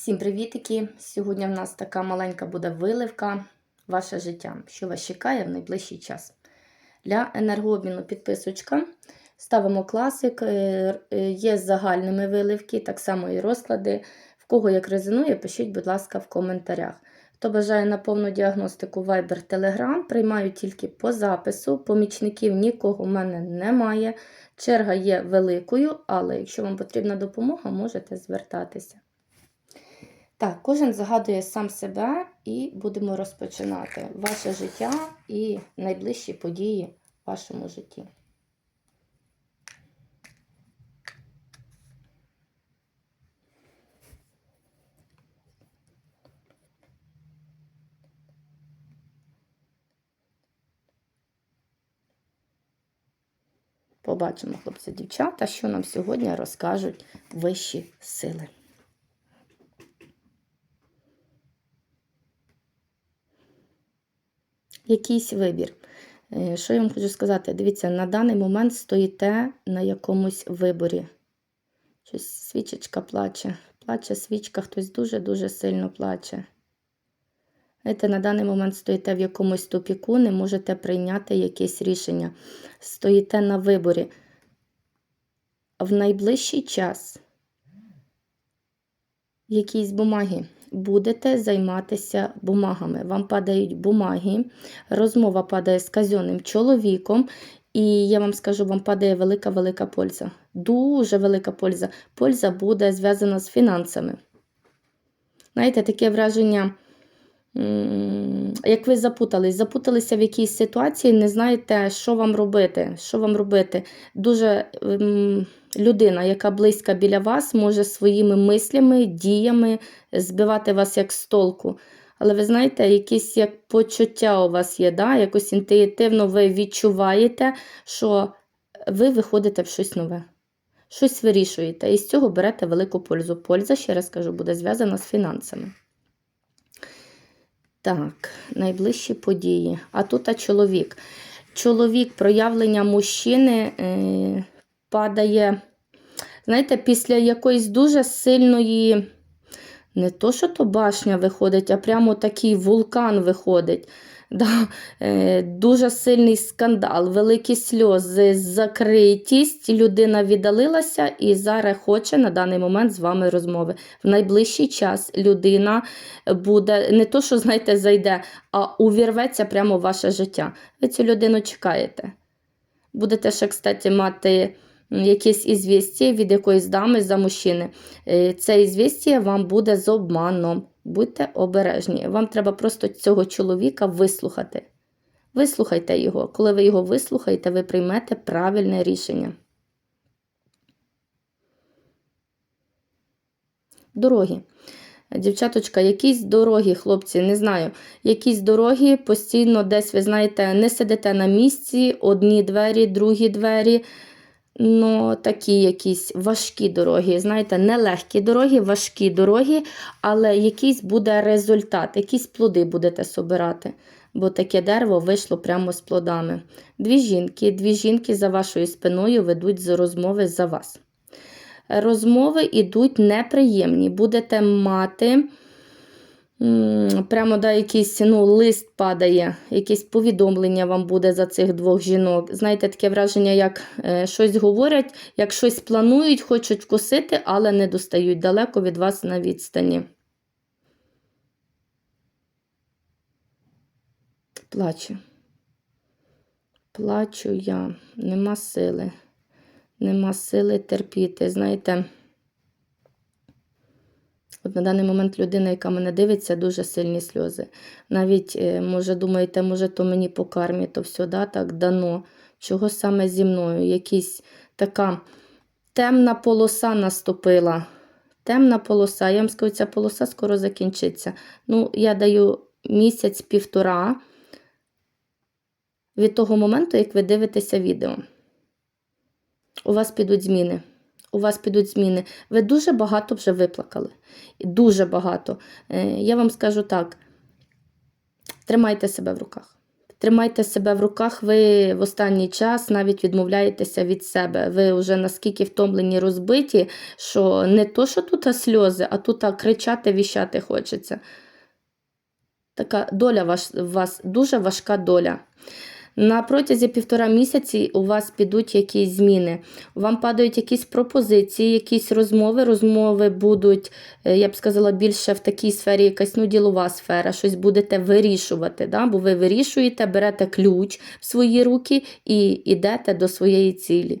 Всім привітики! Сьогодні в нас така маленька буде виливка ваше життя, що вас чекає в найближчий час. Для енергообміну підписочка ставимо класик, е, е, є з загальними виливки, так само і розклади. В кого як резонує, пишіть, будь ласка, в коментарях. Хто бажає на повну діагностику Viber Telegram, приймаю тільки по запису. Помічників нікого в мене немає. Черга є великою, але якщо вам потрібна допомога, можете звертатися. Так, кожен загадує сам себе і будемо розпочинати ваше життя і найближчі події в вашому житті. Побачимо, хлопці, дівчата, що нам сьогодні розкажуть вищі сили. Якийсь вибір. Е, Що я вам хочу сказати? Дивіться, на даний момент стоїте на якомусь виборі. Щось свічечка плаче. Плаче свічка, хтось дуже-дуже сильно плаче. Знаєте, на даний момент стоїте в якомусь тупіку, не можете прийняти якесь рішення. Стоїте на виборі. В найближчий час якісь бумаги будете займатися бумагами. Вам падають бумаги, розмова падає з казенним чоловіком, і я вам скажу, вам падає велика-велика польза. Дуже велика польза. Польза буде зв'язана з фінансами. Знаєте, таке враження, як ви запутались, запуталися в якійсь ситуації, не знаєте, що вам робити. Що вам робити. Дуже людина, яка близька біля вас, може своїми мислями, діями збивати вас як з толку. Але ви знаєте, якісь як почуття у вас є, да? якось інтуїтивно ви відчуваєте, що ви виходите в щось нове. Щось вирішуєте. І з цього берете велику пользу. Польза, ще раз кажу, буде зв'язана з фінансами. Так, найближчі події. А тут а чоловік. Чоловік, проявлення мужчини е, падає, знаєте, після якоїсь дуже сильної, не то, що то башня виходить, а прямо такий вулкан виходить. Да, е, Дуже сильний скандал, великі сльози, закритість. Людина віддалилася і зараз хоче на даний момент з вами розмови. В найближчий час людина буде не то, що знаєте, зайде, а увірветься прямо в ваше життя. Ви цю людину чекаєте. Будете ще, кстати, мати якесь ізвістя від якоїсь дами за мужчини. Е, це ізвістя вам буде з обманом. Будьте обережні. Вам треба просто цього чоловіка вислухати. Вислухайте його. Коли ви його вислухаєте, ви приймете правильне рішення. Дороги. Дівчаточка, якісь дороги, хлопці, не знаю. Якісь дороги постійно десь, ви знаєте, не сидите на місці, одні двері, другі двері ну, такі якісь важкі дороги. Знаєте, не легкі дороги, важкі дороги, але якийсь буде результат, якісь плоди будете собирати. Бо таке дерево вийшло прямо з плодами. Дві жінки, дві жінки за вашою спиною ведуть розмови за вас. Розмови йдуть неприємні. Будете мати Прямо да, якийсь ну, лист падає, якесь повідомлення вам буде за цих двох жінок. Знаєте, таке враження, як е, щось говорять, як щось планують, хочуть вкусити, але не достають далеко від вас на відстані. Плачу. Плачу я, нема сили, нема сили терпіти. Знаєте, От на даний момент людина, яка мене дивиться, дуже сильні сльози. Навіть, е, може, думаєте, може, то мені по кармі, то все да, так дано. Чого саме зі мною? Якась така темна полоса наступила. Темна полоса. Я вам скажу, ця полоса скоро закінчиться. Ну, я даю місяць-півтора від того моменту, як ви дивитеся відео. У вас підуть зміни у вас підуть зміни. Ви дуже багато вже виплакали. Дуже багато. Е, я вам скажу так: тримайте себе в руках. Тримайте себе в руках, ви в останній час навіть відмовляєтеся від себе. Ви вже наскільки втомлені, розбиті, що не то, що тут сльози, а тут кричати, віщати хочеться. Така доля ваш, вас дуже важка доля. На протязі півтора місяці у вас підуть якісь зміни. Вам падають якісь пропозиції, якісь розмови. Розмови будуть, е, я б сказала, більше в такій сфері, якась ну, ділова сфера, щось будете вирішувати. Да? Бо ви вирішуєте, берете ключ в свої руки і йдете до своєї цілі.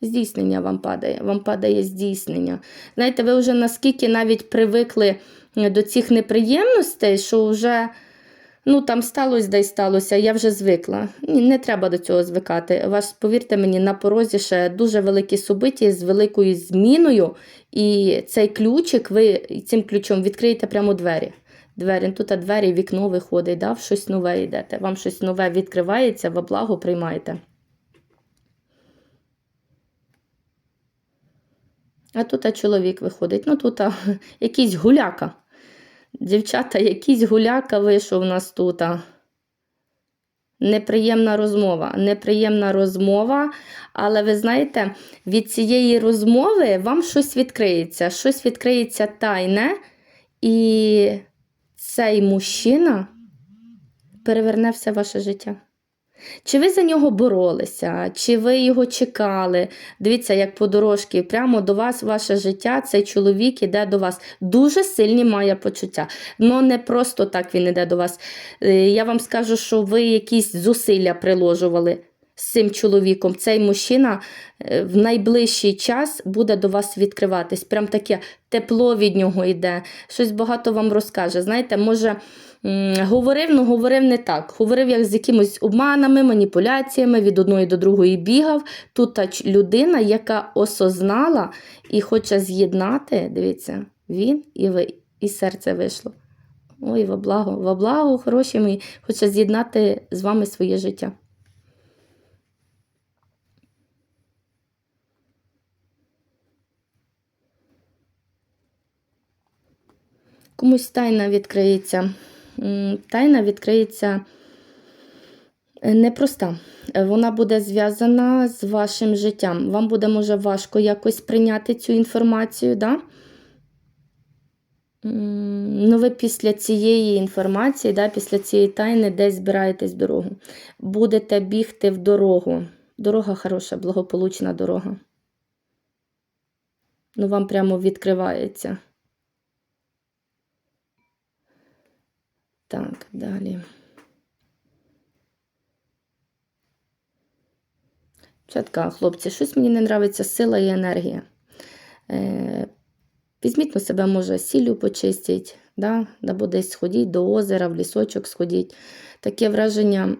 Здійснення вам падає, вам падає здійснення. Знаєте, ви вже наскільки навіть привикли до цих неприємностей, що вже. Ну, там сталося, де й сталося, я вже звикла. Ні, не треба до цього звикати. Ваш, повірте мені, на порозі ще дуже великі собиті з великою зміною, і цей ключик, ви цим ключом відкриєте прямо двері. Двері, тут двері, вікно виходить, да, в щось нове йдете. Вам щось нове відкривається, во благо приймаєте. А тут чоловік виходить. Ну, тут а, якийсь гуляка. Дівчата, якийсь гуляка вийшов у нас тут. Неприємна розмова. Неприємна розмова, але ви знаєте, від цієї розмови вам щось відкриється. Щось відкриється тайне, і цей мужчина переверне все ваше життя. Чи ви за нього боролися, чи ви його чекали? Дивіться, як по дорожки, прямо до вас, ваше життя, цей чоловік іде до вас. Дуже сильні має почуття. Ну не просто так він іде до вас. Е, Я вам скажу, що ви якісь зусилля приложували з цим чоловіком. Цей мужчина е, в найближчий час буде до вас відкриватись. Прям таке тепло від нього йде. Щось багато вам розкаже. Знаєте, може. Говорив, ну говорив не так. Говорив як з якимось обманами, маніпуляціями, від одної до другої бігав. Тут та людина, яка осознала і хоче з'єднати, дивіться, він і ви, і серце вийшло. Ой, во благо, во благо, хороші мої, хоче з'єднати з вами своє життя. Комусь тайна відкриється. Тайна відкриється е, непроста. Вона буде зв'язана з вашим життям. Вам буде, може, важко якось прийняти цю інформацію, да? Ну, ви після цієї інформації, да, після цієї тайни десь збираєтесь в дорогу. Будете бігти в дорогу. Дорога хороша, благополучна дорога. Ну, вам прямо відкривається. Так, далі. Чатка, хлопці, щось мені не нравиться сила і енергія. Е, візьміть на себе, може, сіллю почистіть, да? або десь сходіть до озера, в лісочок сходіть. Таке враження,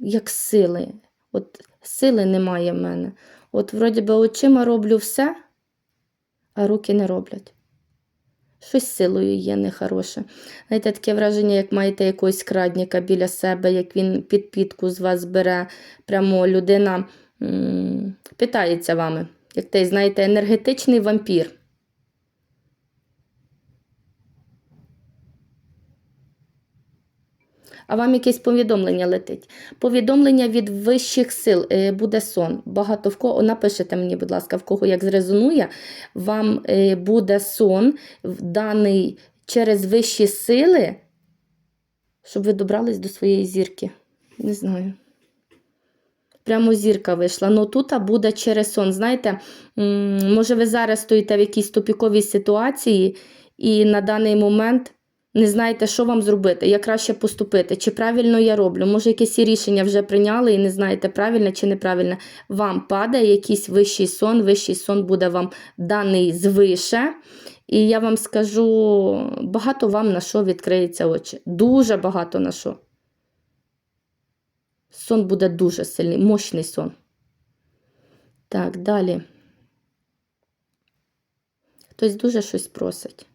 як сили. От сили немає в мене. От, вроді би, очима роблю все, а руки не роблять. Щось силою є нехороше. Знаєте, таке враження, як маєте якогось крадника біля себе, як він підпітку з вас бере. Прямо людина м, питається вами. Як той, знаєте, енергетичний вампір. А вам якесь повідомлення летить. Повідомлення від вищих сил е, буде сон. Багато в кого напишете мені, будь ласка, в кого як зрезонує. Вам е, буде сон даний через вищі сили, щоб ви добрались до своєї зірки. Не знаю. Прямо зірка вийшла. Ну тут буде через сон. Знаєте, може, ви зараз стоїте в якійсь тупіковій ситуації, і на даний момент не знаєте, що вам зробити, як краще поступити, чи правильно я роблю. Може, якесь рішення вже прийняли і не знаєте, правильне чи неправильне. Вам падає якийсь вищий сон, вищий сон буде вам даний звише. І я вам скажу, багато вам на що відкриється очі. Дуже багато на що. Сон буде дуже сильний, мощний сон. Так, далі. Хтось дуже щось просить.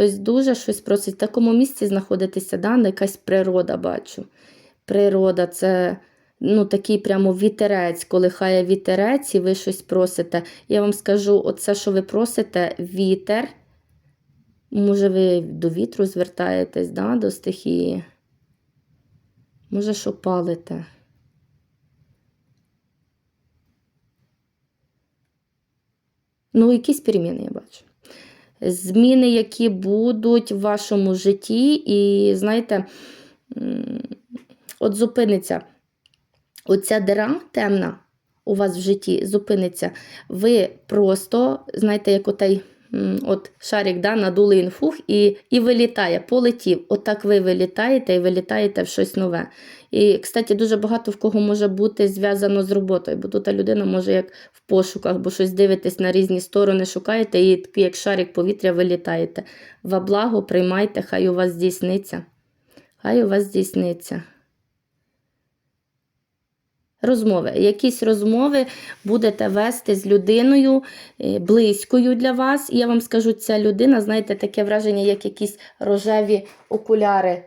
Хтось дуже щось просить. В такому місці знаходитися, да, якась природа бачу. Природа це ну, такий прямо вітерець, коли хає вітерець, і ви щось просите. Я вам скажу, оце, що ви просите, вітер Може, ви до вітру звертаєтесь, да, до стихії. Може, що палите. Ну, якісь переміни я бачу. Зміни, які будуть в вашому житті, і, знаєте, от зупиниться оця дира темна у вас в житті, зупиниться. Ви просто, знаєте, як отей м, от шарик да, надули інфух і, і вилітає, полетів. Отак ви вилітаєте і вилітаєте в щось нове. І, кстати, дуже багато в кого може бути зв'язано з роботою, бо тут людина може як в пошуках, бо щось дивитесь на різні сторони, шукаєте, і як шарик повітря вилітаєте. Во благо приймайте, хай у вас здійсниться. Хай у вас здійсниться. Розмови. Якісь розмови будете вести з людиною е, близькою для вас. І я вам скажу, ця людина, знаєте, таке враження, як якісь рожеві окуляри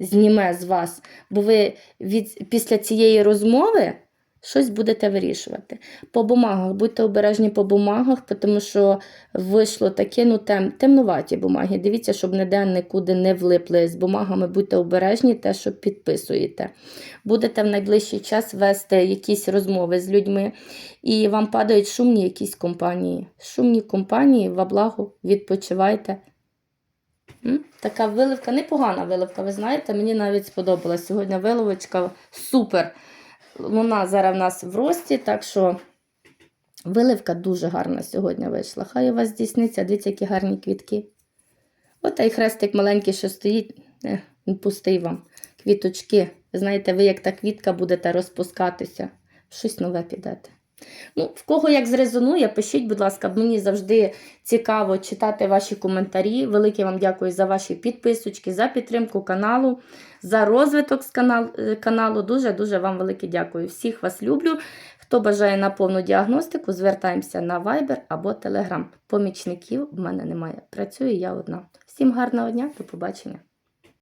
зніме з вас. Бо ви від, після цієї розмови щось будете вирішувати. По бумагах, будьте обережні по бумагах, тому що вийшло таке, ну, тем, темнуваті бумаги. Дивіться, щоб ніде нікуди не влипли з бумагами, будьте обережні, те, що підписуєте. Будете в найближчий час вести якісь розмови з людьми, і вам падають шумні якісь компанії. Шумні компанії, во благо, відпочивайте. Така виливка, непогана виливка, ви знаєте, мені навіть сподобалась сьогодні виливочка супер. Вона зараз в нас в рості, так що виливка дуже гарна сьогодні вийшла. Хай у вас здійсниться, дивіться, які гарні квітки. От той хрестик маленький, що стоїть, не, він пустий вам. Квіточки. Знаєте, ви як та квітка будете розпускатися, щось нове підете. Ну, в кого як зрезонує, пишіть, будь ласка, мені завжди цікаво читати ваші коментарі. Велике вам дякую за ваші підписочки, за підтримку каналу, за розвиток з е, каналу. Дуже-дуже вам велике дякую. Всіх вас люблю. Хто бажає на повну діагностику, звертаємося на Viber або Telegram. Помічників в мене немає. Працюю я одна. Всім гарного дня, до побачення.